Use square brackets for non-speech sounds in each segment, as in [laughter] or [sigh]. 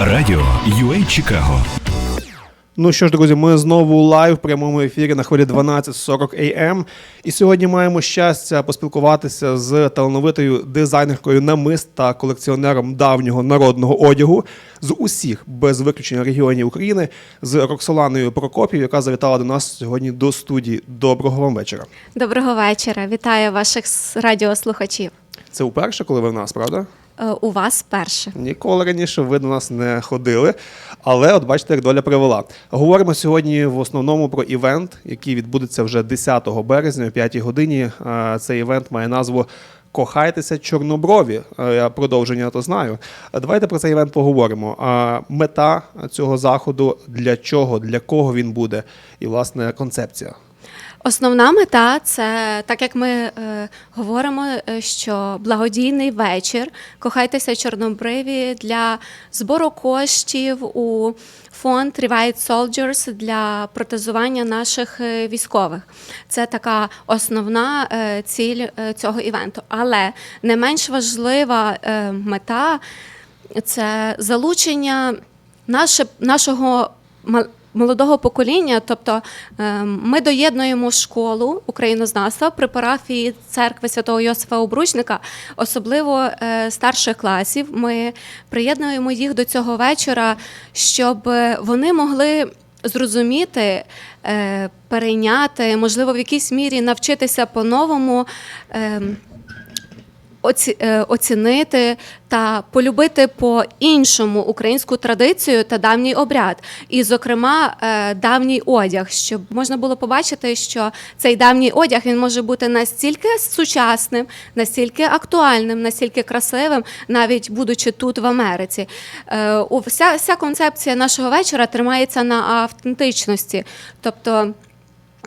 Радіо UA Чикаго. Ну що ж, друзі, ми знову лайв в прямому ефірі на хвилі 12.40 AM. І сьогодні маємо щастя поспілкуватися з талановитою дизайнеркою намист та колекціонером давнього народного одягу з усіх без виключення регіонів України з Роксоланою Прокопів, яка завітала до нас сьогодні до студії. Доброго вам вечора. Доброго вечора. Вітаю ваших радіослухачів. Це вперше, коли ви в нас, правда? Е, У вас перше. Ніколи раніше ви до нас не ходили, але от бачите, як доля привела. Говоримо сьогодні в основному про івент, який відбудеться вже 10 березня о 5 годині. Е, Цей івент має назву Кохайтеся чорноброві. Е, Я продовження то знаю. Давайте про цей івент поговоримо. Мета цього заходу для чого, для кого він буде, і власне концепція. Основна мета це так як ми е, говоримо, е, що благодійний вечір кохайтеся чорнобриві для збору коштів у фонд Revive Soldiers для протезування наших е, військових. Це така основна е, ціль е, цього івенту. Але не менш важлива е, мета це залучення наше, нашого молодого покоління. Тобто е, ми доєднуємо школу українознавства при парафії церкви святого Йосифа Обручника, особливо е, старших класів. Ми приєднуємо їх до цього вечора, щоб вони могли. Зрозуміти, е, перейняти, можливо, в якійсь мірі навчитися по-новому ем, оці, е, оцінити та полюбити по-іншому українську традицію та давній обряд, і, зокрема, е, давній одяг, щоб можна було побачити, що цей давній одяг він може бути настільки сучасним, настільки актуальним, настільки красивим, навіть будучи тут в Америці. Е, Вся, вся концепція нашого вечора тримається на автентичності, тобто.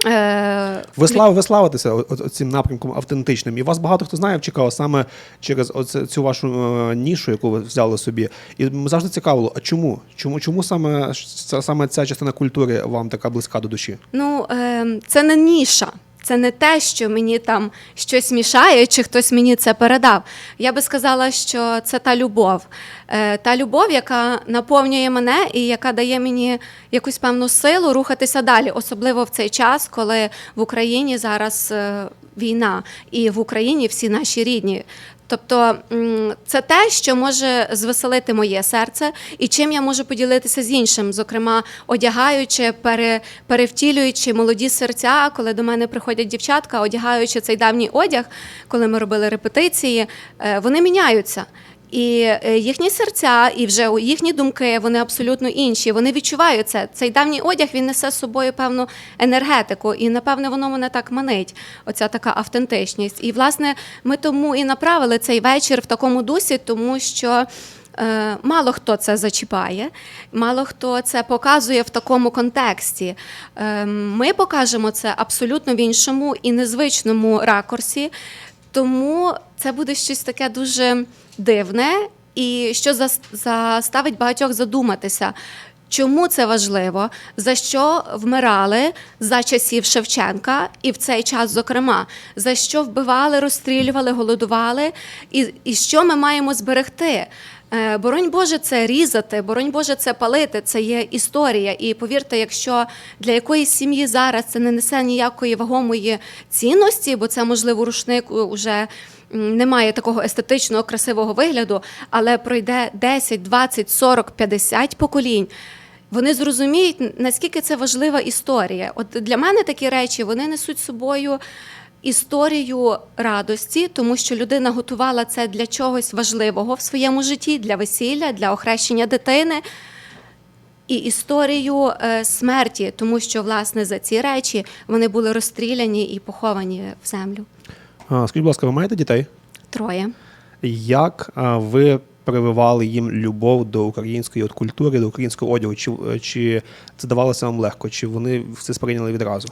Е, Ви слав, ви славитеся о- о- цим напрямком автентичним. І вас багато хто знає в Чикаго саме через оце, цю вашу е, нішу, яку ви взяли собі. І м- завжди цікавило, а чому? Чому, чому саме, ця- саме ця частина культури вам така близька до душі? Ну, е, це не ніша. Це не те, що мені там щось мішає, чи хтось мені це передав. Я би сказала, що це та любов. Е, та любов, яка наповнює мене і яка дає мені якусь певну силу рухатися далі, особливо в цей час, коли в Україні зараз е, війна, і в Україні всі наші рідні. Тобто це те, що може звеселити моє серце, і чим я можу поділитися з іншим, зокрема, одягаючи, пере, перевтілюючи молоді серця, коли до мене приходять дівчатка, одягаючи цей давній одяг, коли ми робили репетиції, е, вони міняються. І е, їхні серця, і вже їхні думки, вони абсолютно інші. Вони відчувають це. Цей давній одяг він несе з собою певну енергетику, і напевне воно мене так манить. Оця така автентичність. І власне ми тому і направили цей вечір в такому дусі, тому що. е, Мало хто це зачіпає, мало хто це показує в такому контексті. Е, Ми покажемо це абсолютно в іншому і незвичному ракурсі, тому це буде щось таке дуже дивне і що заставить багатьох задуматися. Чому це важливо? За що вмирали за часів Шевченка і в цей час, зокрема, за що вбивали, розстрілювали, голодували, і, і що ми маємо зберегти? Е, Боронь Боже, це різати, боронь Боже, це палити, це є історія. І повірте, якщо для якоїсь сім'ї зараз це не несе ніякої вагомої цінності, бо це можливо рушник уже м, не має такого естетичного красивого вигляду, але пройде 10, 20, 40, 50 поколінь. Вони зрозуміють, наскільки це важлива історія. От для мене такі речі вони несуть собою історію радості, тому що людина готувала це для чогось важливого в своєму житті, для весілля, для охрещення дитини. І історію е, смерті, тому що власне за ці речі вони були розстріляні і поховані в землю. Скажіть, будь ласка, ви маєте дітей? Троє. Як ви прививали їм любов до української от культури, до українського одягу? Чи, чи це давалося вам легко? Чи вони все сприйняли відразу?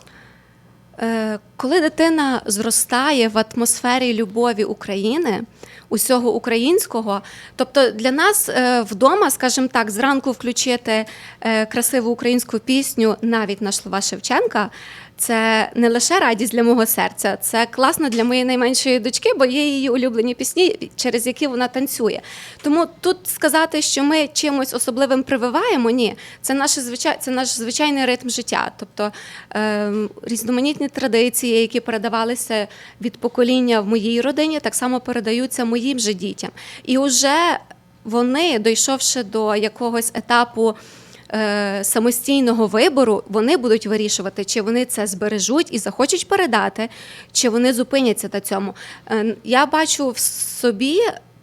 Е, Коли дитина зростає в атмосфері любові України, усього українського, тобто для нас е, вдома, скажімо так, зранку включити е, красиву українську пісню навіть на слова Шевченка. Це не лише радість для мого серця, це класно для моєї найменшої дочки, бо є її улюблені пісні, через які вона танцює. Тому тут сказати, що ми чимось особливим прививаємо, ні, це наше звичай, це наш звичайний ритм життя. Тобто ем, різноманітні традиції, які передавалися від покоління в моїй родині, так само передаються моїм же дітям. І вже вони, дійшовши до якогось етапу е, самостійного вибору, вони будуть вирішувати, чи вони це збережуть і захочуть передати, чи вони зупиняться на цьому. Е, я бачу в собі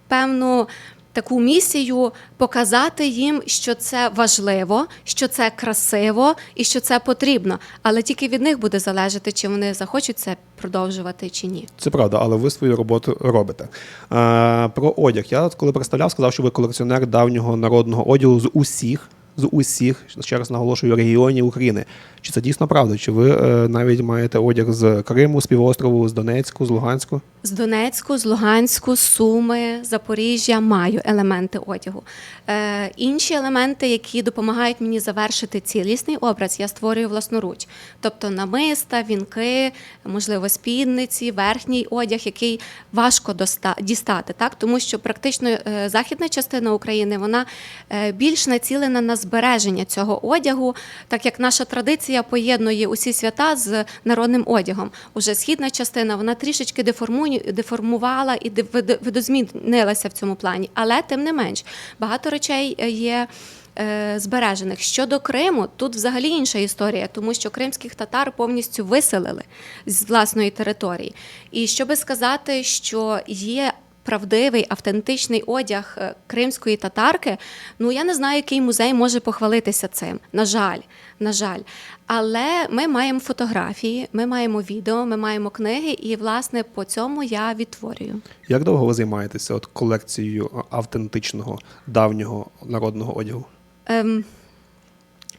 певну. Таку місію показати їм, що це важливо, що це красиво і що це потрібно. Але тільки від них буде залежати, чи вони захочуть це продовжувати чи ні. Це правда, але ви свою роботу робите. Е, про одяг. Я коли представляв, сказав, що ви колекціонер давнього народного одягу з усіх, з усіх, ще раз наголошую, регіонів України. Чи це дійсно правда? Чи ви е, навіть маєте одяг з Криму, з півострову, з Донецьку, з Луганську? З Донецьку, з Луганську, Суми, Запоріжжя маю елементи одягу. Е, інші елементи, які допомагають мені завершити цілісний образ, я створюю власноруч. Тобто намиста, вінки, можливо, спідниці, верхній одяг, який важко доста- дістати, так? тому що практично е, західна частина України вона е, більш націлена на збереження цього одягу, так як наша традиція поєднує усі свята з народним одягом. Уже східна частина вона трішечки деформувала і видозмінилася в цьому плані. Але тим не менш, багато речей е, є. е, Збережених щодо Криму, тут взагалі інша історія, тому що кримських татар повністю виселили з власної території. І щоби сказати, що є правдивий автентичний одяг е, кримської татарки, ну я не знаю, який музей може похвалитися цим. На жаль, на жаль. Але ми маємо фотографії, ми маємо відео, ми маємо книги, і власне по цьому я відтворюю. Як довго ви займаєтеся от колекцією автентичного давнього народного одягу? Ем,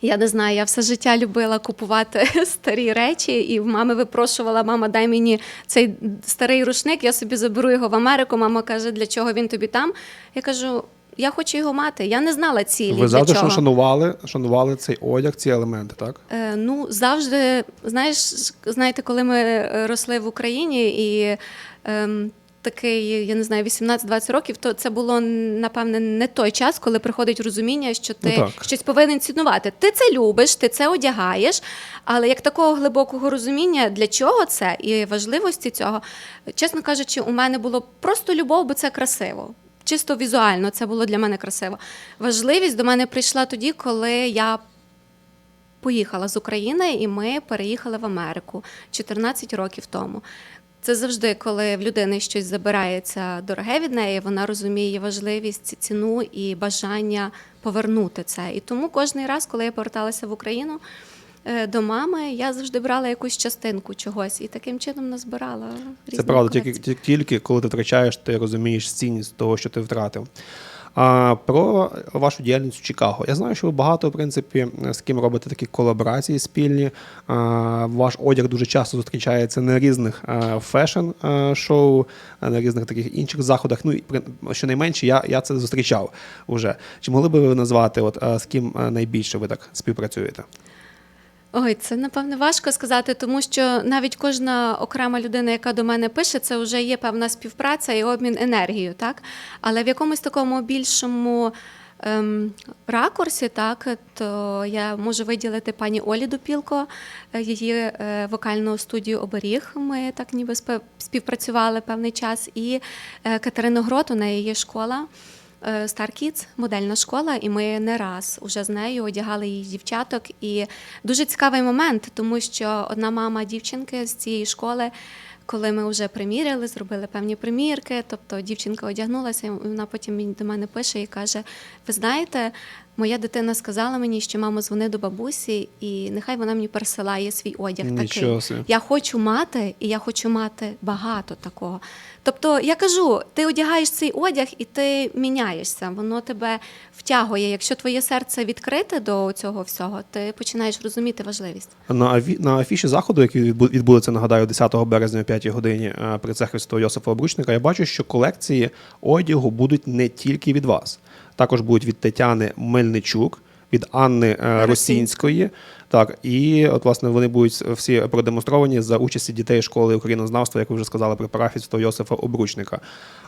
я не знаю, я все життя любила купувати [laughs] старі речі, і в мами випрошувала, мама, дай мені цей старий рушник, я собі заберу його в Америку. Мама каже, для чого він тобі там? Я кажу, я хочу його мати. Я не знала цілі. ви для завжди чого. шанували, шанували цей одяг, ці елементи, так? Е, ну, завжди, знаєш, знаєте, коли ми е, росли в Україні і. Ем, Такий, я не знаю, 18-20 років, то це було напевне не той час, коли приходить розуміння, що ти Ну, щось повинен цінувати. Ти це любиш, ти це одягаєш, але як такого глибокого розуміння, для чого це і важливості цього, чесно кажучи, у мене було просто любов, бо це красиво. Чисто візуально це було для мене красиво. Важливість до мене прийшла тоді, коли я поїхала з України, і ми переїхали в Америку 14 років тому. Це завжди, коли в людини щось забирається дороге від неї, вона розуміє важливість, ціну і бажання повернути це. І тому кожен раз, коли я поверталася в Україну е, до мами, я завжди брала якусь частинку чогось і таким чином назбирала. Це правда, тільки, тільки, тільки коли ти втрачаєш, ти розумієш цінність того, що ти втратив. Про вашу діяльність в Чикаго. Я знаю, що ви багато, в принципі, з ким робите такі колаборації спільні. Ваш одяг дуже часто зустрічається на різних фешн-шоу, на різних таких інших заходах. Ну, щонайменше, я, я це зустрічав уже. Чи могли би ви назвати, от, з ким найбільше ви так співпрацюєте? Ой, це напевне важко сказати, тому що навіть кожна окрема людина, яка до мене пише, це вже є певна співпраця і обмін енергією, так? Але в якомусь такому більшому ем, ракурсі, так, то я можу виділити пані Олі Дупілко, е, її е, вокальну студію Оберіг. Ми так ніби співпрацювали певний час. І е, Катерину Грот, у неї є школа. Е, Star Kids, модельна школа, і ми не раз уже з нею одягали її дівчаток. І дуже цікавий момент, тому що одна мама дівчинки з цієї школи, коли ми вже приміряли, зробили певні примірки, тобто дівчинка одягнулася, і вона потім до мене пише і каже: Ви знаєте, моя дитина сказала мені, що мамо, дзвони до бабусі, і нехай вона мені пересилає свій одяг такий. Нічого собі. Я хочу мати, і я хочу мати багато такого. Тобто, я кажу, ти одягаєш цей одяг і ти міняєшся, воно тебе втягує. Якщо твоє серце відкрите до цього всього, ти починаєш розуміти важливість. На, аві... на афіші заходу, який відбу- відбудеться, нагадаю, 10 березня о 5 годині е, при церкві Святого Йосифа Обручника, я бачу, що колекції одягу будуть не тільки від вас. Також будуть від Тетяни Мельничук, від Анни е, Росінської. Так, і от власне вони будуть всі продемонстровані за участі дітей школи українознавства, як ви вже сказали, при парафії Святого Йосифа Обручника.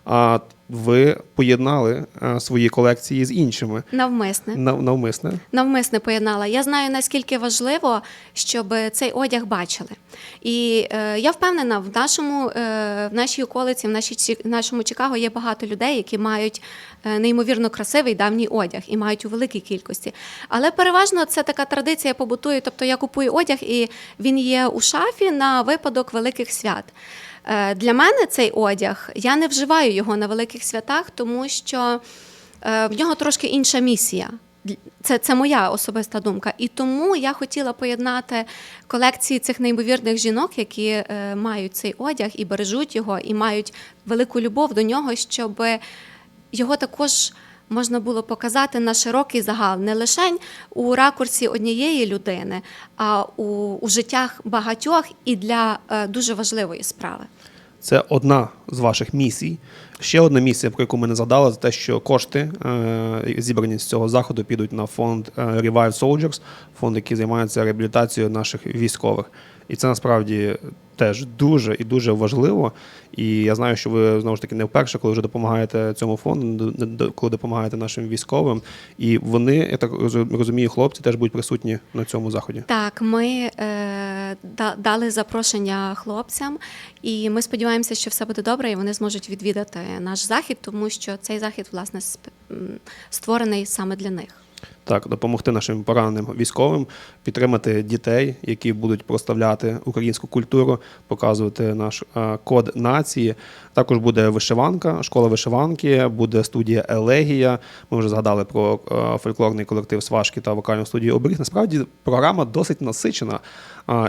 А ви поєднали е, свої колекції з іншими Навмисне. нав- навмисне. навмисне поєднала. Я знаю, наскільки важливо, щоб цей одяг бачили. І е, я впевнена, в нашому е, в нашій околиці, в нашій в нашому Чикаго є багато людей, які мають е, неймовірно красивий давній одяг і мають у великій кількості. Але переважно це така традиція побутує. Тобто я купую одяг, і він є у шафі на випадок великих свят. Е, Для мене цей одяг я не вживаю його на великих святах, тому що е, в нього трошки інша місія. Це, це моя особиста думка. І тому я хотіла поєднати колекції цих неймовірних жінок, які е, мають цей одяг і бережуть його, і мають велику любов до нього, щоб його також можна було показати на широкий загал, не лише у ракурсі однієї людини, а у, у життях багатьох і для е, дуже важливої справи. Це одна з ваших місій. Ще одна місія, про яку ми не згадали, це те, що кошти, е, зібрані з цього заходу, підуть на фонд е, Revive Soldiers, фонд, який займається реабілітацією наших військових. І це насправді теж дуже і дуже важливо. І я знаю, що ви знову ж таки не вперше, коли вже допомагаєте цьому фонду, коли допомагаєте нашим військовим. І вони, я так розу- розумію, хлопці теж будуть присутні на цьому заході. Так, ми е, дали запрошення хлопцям, і ми сподіваємося, що все буде добре, і вони зможуть відвідати наш захід, тому що цей захід, власне, створений саме для них. Так, допомогти нашим пораненим військовим, підтримати дітей, які будуть проставляти українську культуру, показувати наш е, код нації. Також буде вишиванка, школа вишиванки, буде студія Елегія. Ми вже згадали про е, фольклорний колектив Свашки та вокальну студію Оберіг. Насправді програма досить насичена.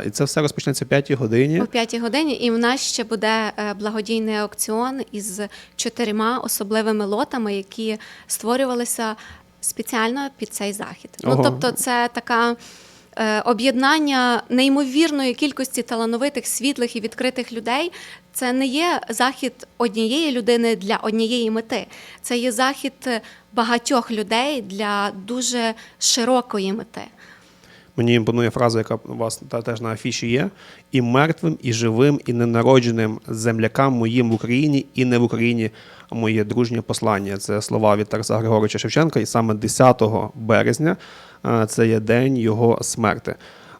І це все розпочнеться о 5 годині. О п'ятій годині, і в нас ще буде е, благодійний аукціон із чотирма особливими лотами, які створювалися спеціально під цей захід. Ого. Ну тобто, це така. е, Об'єднання неймовірної кількості талановитих, світлих і відкритих людей це не є захід однієї людини для однієї мети. Це є захід багатьох людей для дуже широкої мети. Мені імпонує фраза, яка у вас теж на афіші є: і мертвим, і живим, і ненародженим землякам моїм в Україні, і не в Україні моє дружнє послання. Це слова від Тараса Григоровича Шевченка, і саме 10 березня е, це є день його смерти.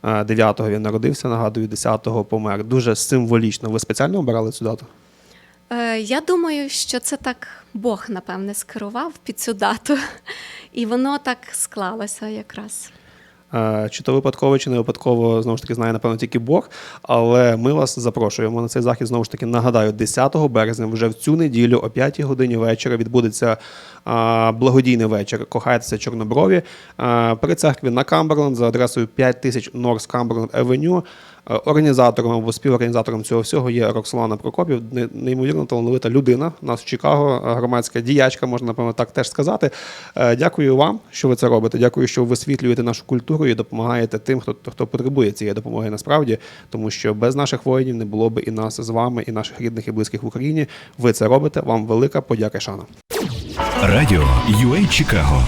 Е, 9-го він народився, нагадую, 10-го помер. Дуже символічно. Ви спеціально обирали цю дату? Е, Я думаю, що це так Бог, напевне, скерував під цю дату, [laughs] і воно так склалося якраз. Е, Чи то випадково, чи не випадково, знову ж таки, знає, напевно, тільки Бог. Але ми вас запрошуємо на цей захід. Знову ж таки, нагадаю, 10 березня, вже в цю неділю, о 5 годині вечора, відбудеться благодійний вечір. Кохайтеся Чорноброві а, при церкві на Камберленд за адресою 5000 North Cumberland Avenue. Е, Організатором або співорганізатором цього всього є Роксолана Прокопів, неймовірно талановита людина. У нас в Чикаго, е, громадська діячка, можна напевно так теж сказати. Е, Дякую вам, що ви це робите. Дякую, що висвітлюєте нашу культуру і допомагаєте тим, хто, хто потребує цієї допомоги насправді, тому що без наших воїнів не було б і нас з вами, і наших рідних і близьких в Україні. Ви це робите. Вам велика подяка, шана. Радіо UA Чикаго